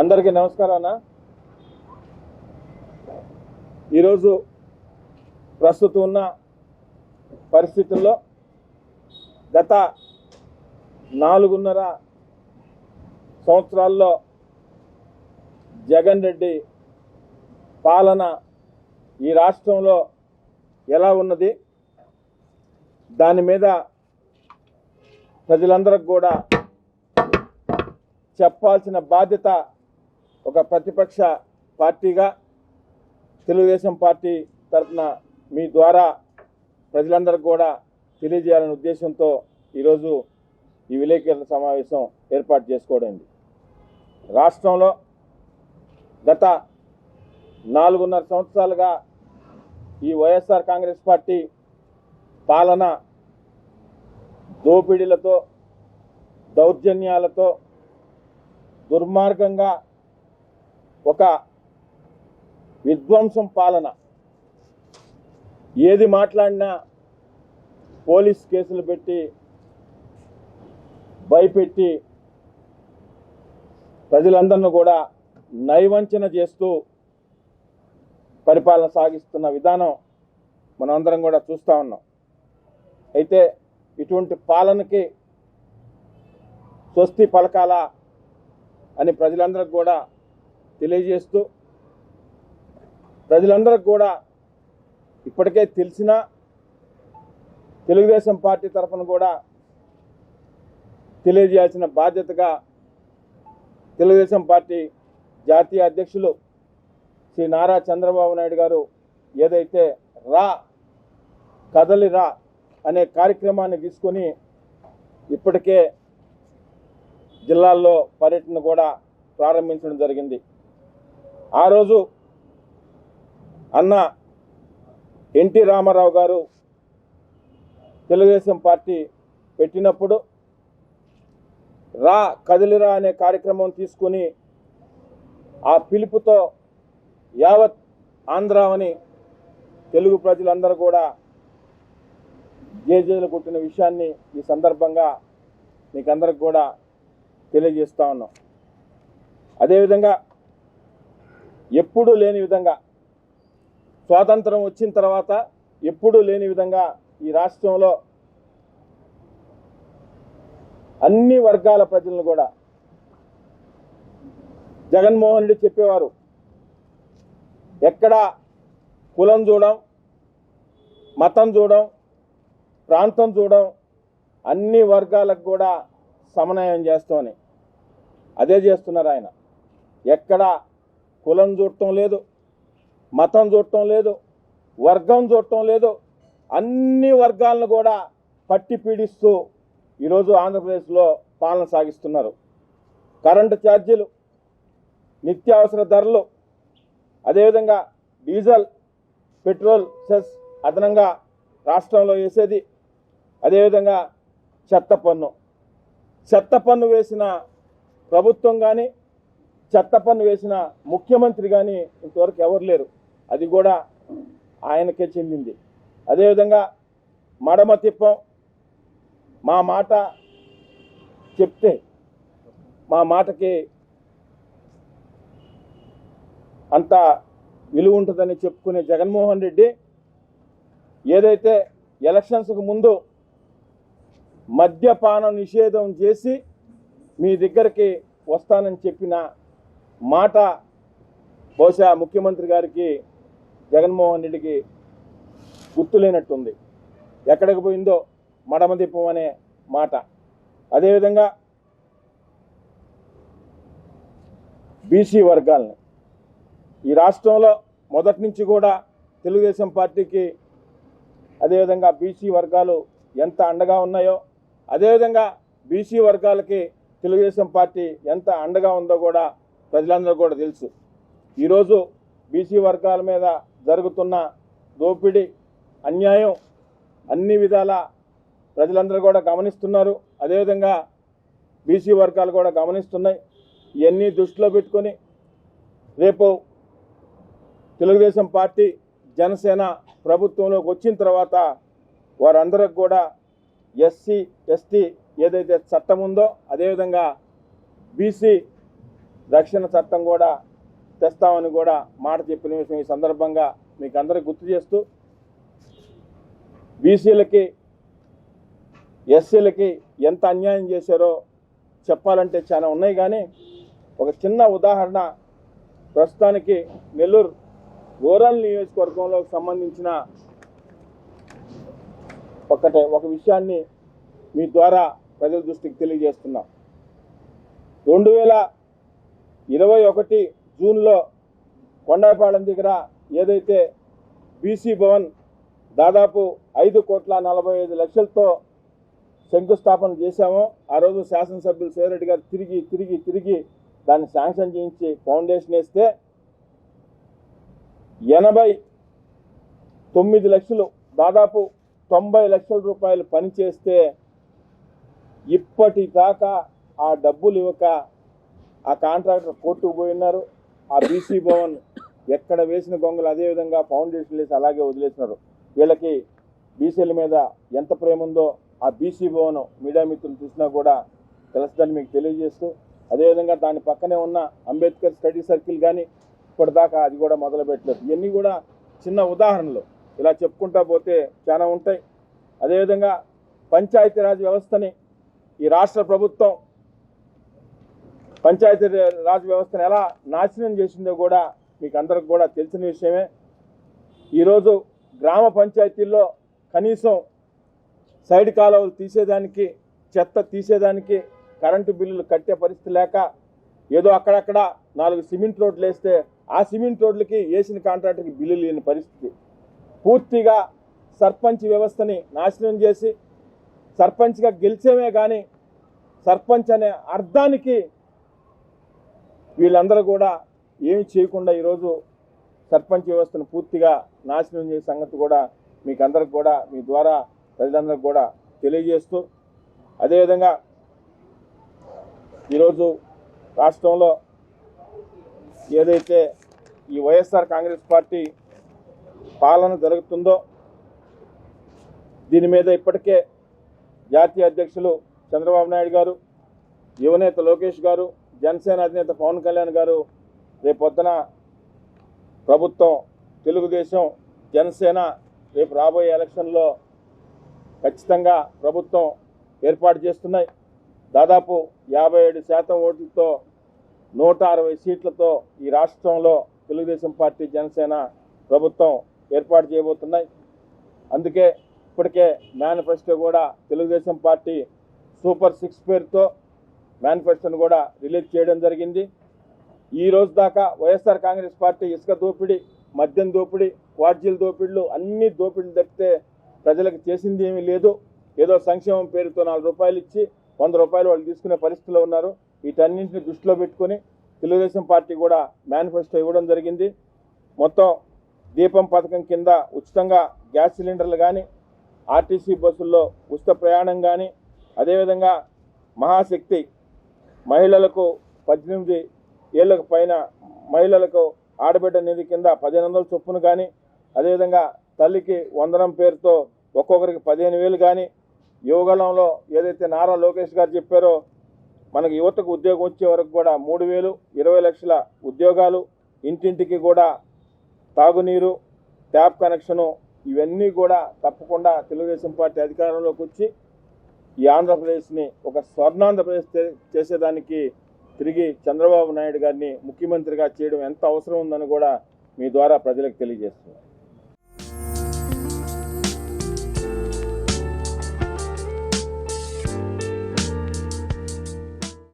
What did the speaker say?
అందరికీ నమస్కారం అన్న. ఈరోజు ప్రస్తుతం ఉన్న పరిస్థితుల్లో గత నాలుగున్నర సంవత్సరాల్లో జగన్ రెడ్డి పాలన ఈ రాష్ట్రంలో ఎలా ఉన్నది? దాని మీద ప్రజలందరికి కూడా చెప్పాల్సిన బాధ్యత ఒక ప్రతిపక్ష పార్టీగా తెలుగుదేశం పార్టీ తరఫున మీ ద్వారా ప్రజలందరికీ కూడా తెలియజేయాలనే ఉద్దేశంతో ఈరోజు ఈ విలేకరుల సమావేశం ఏర్పాటు చేసుకోవడం రాష్ట్రంలో గత నాలుగున్నర సంవత్సరాలుగా ఈ వైఎస్ఆర్ కాంగ్రెస్ పార్టీ పాలన దోపిడీలతో దౌర్జన్యాలతో దుర్మార్గంగా ఒక విధ్వంసం పాలన. ఏది మాట్లాడినా పోలీస్ కేసులు పెట్టి భయపెట్టి ప్రజలందరిని కూడా నైవంచన చేస్తూ పరిపాలన సాగిస్తున్న విధానం మనమందరం కూడా చూస్తూ ఉన్నాం. అయితే ఇటువంటి పాలనకి స్వస్తి పలకాలా అని ప్రజలందరికి కూడా తెలియజేస్తూ ప్రజలందరికి కూడా ఇప్పటికే తెలిసిన తెలుగుదేశం పార్టీ తరఫున కూడా తెలియజేయాల్సిన బాధ్యతగా తెలుగుదేశం పార్టీ జాతీయ అధ్యక్షులు శ్రీ నారా చంద్రబాబు నాయుడు గారు ఏదైతే రా కదలి రా అనే కార్యక్రమాన్ని తీసుకొని ఇప్పటికే జిల్లాల్లో పర్యటన కూడా ప్రారంభించడం జరిగింది. ఆ రోజు అన్న ఎన్టీ రామారావు గారు తెలుగుదేశం పార్టీ పెట్టినప్పుడు రా కదిలిరా అనే కార్యక్రమం తీసుకుని ఆ పిలుపుతో యావత్ ఆంధ్రావని తెలుగు ప్రజలందరూ కూడా జేజేలు కొట్టిన విషయాన్ని ఈ సందర్భంగా మీకందరికి కూడా తెలియజేస్తా ఉన్నాం. అదేవిధంగా ఎప్పుడూ లేని విధంగా స్వాతంత్రం వచ్చిన తర్వాత ఎప్పుడూ లేని విధంగా ఈ రాష్ట్రంలో అన్ని వర్గాల ప్రజలను కూడా జగన్మోహన్ రెడ్డి చెప్పేవారు ఎక్కడ కులం చూడం మతం చూడం ప్రాంతం చూడం అన్ని వర్గాలకు కూడా సమన్వయం చేస్తామని అదే చేస్తున్నారు ఆయన. ఎక్కడ కులం చూడటం లేదు మతం చూడటం లేదు వర్గం చూడటం లేదు. అన్ని వర్గాలను కూడా పట్టి పీడిస్తూ ఈరోజు ఆంధ్రప్రదేశ్లో పాలన సాగిస్తున్నారు. కరెంటు ఛార్జీలు నిత్యావసర ధరలు అదేవిధంగా డీజిల్ పెట్రోల్ సెస్ అదనంగా రాష్ట్రంలో వేసేది అదేవిధంగా చెత్త పన్ను. చెత్త పన్ను వేసిన ప్రభుత్వం కానీ చెత్త పన్ను వేసిన ముఖ్యమంత్రి కానీ ఇంతవరకు ఎవరు లేరు. అది కూడా ఆయనకే చెందింది. అదేవిధంగా మడమ తిప్పం మా మాట చెప్తే మా మాటకి అంత విలువ ఉంటుందని చెప్పుకునే జగన్మోహన్ రెడ్డి ఏదైతే ఎలక్షన్స్కు ముందు మద్యపానం నిషేధం చేసి మీ దగ్గరికి వస్తానని చెప్పిన మాట బహుశా ముఖ్యమంత్రి గారికి జగన్మోహన్ రెడ్డికి గుర్తులేనట్టుంది. ఎక్కడికి పోయిందో మడమదిప్పం అనే మాట. అదేవిధంగా బీసీ వర్గాలని. ఈ రాష్ట్రంలో మొదటి నుంచి కూడా తెలుగుదేశం పార్టీకి అదేవిధంగా బీసీ వర్గాలు ఎంత అండగా ఉన్నాయో అదేవిధంగా బీసీ వర్గాలకి తెలుగుదేశం పార్టీ ఎంత అండగా ఉందో కూడా ప్రజలందరూ కూడా తెలుసు. ఈరోజు బీసీ వర్గాల మీద జరుగుతున్న దోపిడీ అన్యాయం అన్ని విధాల ప్రజలందరూ కూడా గమనిస్తున్నారు. అదేవిధంగా బీసీ వర్గాలు కూడా గమనిస్తున్నాయి. ఇవన్నీ దృష్టిలో పెట్టుకొని రేపు తెలుగుదేశం పార్టీ జనసేన ప్రభుత్వంలోకి వచ్చిన తర్వాత వారందరికి కూడా ఎస్సీ ఎస్టీ ఏదైతే చట్టం ఉందో అదేవిధంగా బీసీ రక్షణ చట్టం కూడా తెస్తామని కూడా మాట చెప్పిన విషయం ఈ సందర్భంగా మీకు అందరికి గుర్తు చేస్తూ బీసీలకి ఎస్సీలకి ఎంత అన్యాయం చేశారో చెప్పాలంటే చాలా ఉన్నాయి కానీ ఒక చిన్న ఉదాహరణ ప్రస్తుతానికి నెల్లూరు రూరల్ నియోజకవర్గంలో సంబంధించిన ఒకటే ఒక విషయాన్ని మీ ద్వారా ప్రజల దృష్టికి తెలియజేస్తున్నాం. రెండు వేల ఇరవై ఒకటి జూన్లో కొండాపాలెం దగ్గర ఏదైతే బీసీ భవన్ దాదాపు ఐదు కోట్ల నలభై ఐదు లక్షలతో శంకుస్థాపన చేశామో ఆ రోజు శాసనసభ్యులు సేరెడ్డి గారు తిరిగి తిరిగి తిరిగి దాన్ని శాంక్షన్ చేయించి ఫౌండేషన్ వేస్తే ఎనభై తొమ్మిది లక్షలు దాదాపు తొంభై లక్షల రూపాయలు పనిచేస్తే ఇప్పటిదాకా ఆ డబ్బులు ఇవ్వక ఆ కాంట్రాక్టర్ కోర్టుకు పోయినారు ఆ బీసీ భవన్ ఎక్కడ వేసిన గొంగలు అదేవిధంగా ఫౌండేషన్ వేసి అలాగే వదిలేసినారు. వీళ్ళకి బీసీల మీద ఎంత ప్రేమ ఉందో ఆ బీసీ భవన్ మీడియా మిత్రులు చూసినా కూడా తెలుస్తుందని మీకు తెలియజేస్తూ అదేవిధంగా దాని పక్కనే ఉన్న అంబేద్కర్ స్టడీ సర్కిల్ కానీ ఇప్పటిదాకా అది కూడా మొదలు పెట్టలేదు ఇవన్నీ కూడా చిన్న ఉదాహరణలు. ఇలా చెప్పుకుంటా పోతే చాలా ఉంటాయి. అదేవిధంగా పంచాయతీరాజ్ వ్యవస్థని ఈ రాష్ట్ర ప్రభుత్వం పంచాయతీ రాజ్ వ్యవస్థను ఎలా నాశనం చేసిందో కూడా మీకు అందరికి కూడా తెలిసిన విషయమే. ఈరోజు గ్రామ పంచాయతీల్లో కనీసం సైడ్ కాలువలు తీసేదానికి చెత్త తీసేదానికి కరెంటు బిల్లులు కట్టే పరిస్థితి లేక ఏదో అక్కడక్కడ నాలుగు సిమెంట్ రోడ్లు వేస్తే ఆ సిమెంట్ రోడ్లకి వేసిన కాంట్రాక్టర్కి బిల్లు లేని పరిస్థితి. పూర్తిగా సర్పంచ్ వ్యవస్థని నాశనం చేసి సర్పంచ్గా గెలిచేమే కానీ సర్పంచ్ అనే అర్థానికి వీళ్ళందరూ కూడా ఏమి చేయకుండా ఈరోజు సర్పంచ్ వ్యవస్థను పూర్తిగా నాశనం చేసే సంగతి కూడా మీకు అందరికి కూడా మీ ద్వారా ప్రజలందరికి కూడా తెలియజేస్తూ అదేవిధంగా ఈరోజు రాష్ట్రంలో ఏదైతే ఈ వైఎస్ఆర్ కాంగ్రెస్ పార్టీ పాలన జరుగుతుందో దీని మీద ఇప్పటికే జాతీయ అధ్యక్షులు చంద్రబాబు నాయుడు గారు యువనేత లోకేష్ గారు జనసేన అధినేత పవన్ కళ్యాణ్ గారు రేపొద్దున ప్రభుత్వం తెలుగుదేశం జనసేన రేపు రాబోయే ఎలక్షన్లో ఖచ్చితంగా ప్రభుత్వం ఏర్పాటు చేస్తున్నాయి. దాదాపు యాభై ఏడు శాతం ఓట్లతో నూట అరవై సీట్లతో ఈ రాష్ట్రంలో తెలుగుదేశం పార్టీ జనసేన ప్రభుత్వం ఏర్పాటు చేయబోతున్నాయి. అందుకే ఇప్పటికే మేనిఫెస్టో కూడా తెలుగుదేశం పార్టీ సూపర్ సిక్స్ పేరుతో మేనిఫెస్టోను కూడా రిలీజ్ చేయడం జరిగింది. ఈ రోజు దాకా వైఎస్ఆర్ కాంగ్రెస్ పార్టీ ఇసుక దోపిడీ మద్యం దోపిడీ క్వార్జీల దోపిడీలు అన్ని దోపిడీలు తప్పితే ప్రజలకు చేసింది ఏమీ లేదు. ఏదో సంక్షేమం పేరుతో నాలుగు రూపాయలు ఇచ్చి వంద రూపాయలు వాళ్ళు తీసుకునే పరిస్థితిలో ఉన్నారు. వీటన్నింటిని దృష్టిలో పెట్టుకొని తెలుగుదేశం పార్టీ కూడా మేనిఫెస్టో ఇవ్వడం జరిగింది. మొత్తం దీపం పథకం కింద ఉచితంగా గ్యాస్ సిలిండర్లు కానీ ఆర్టీసీ బస్సుల్లో ఉచిత ప్రయాణం కానీ అదేవిధంగా మహాశక్తి మహిళలకు పద్దెనిమిది ఏళ్ళకు పైన మహిళలకు ఆడబిడ్డ నిధి కింద పదిహేను వందల చొప్పున కానీ అదేవిధంగా తల్లికి వందనం పేరుతో ఒక్కొక్కరికి పదిహేను వేలు కానీ యువగళంలో ఏదైతే నారా లోకేష్ గారు చెప్పారో మనకు యువతకు ఉద్యోగం వచ్చే వరకు కూడా మూడు వేలు ఇరవై లక్షల ఉద్యోగాలు ఇంటింటికి కూడా తాగునీరు ట్యాప్ కనెక్షను ఇవన్నీ కూడా తప్పకుండా తెలుగుదేశం పార్టీ అధికారంలోకి వచ్చి ఈ ఆంధ్రప్రదేశ్ని ఒక స్వర్ణాంధ్రప్రదేశ్ చేసేదానికి తిరిగి చంద్రబాబు నాయుడు గారిని ముఖ్యమంత్రిగా చేయడం ఎంత అవసరం ఉందని కూడా మీ ద్వారా ప్రజలకు తెలియజేస్తున్నారు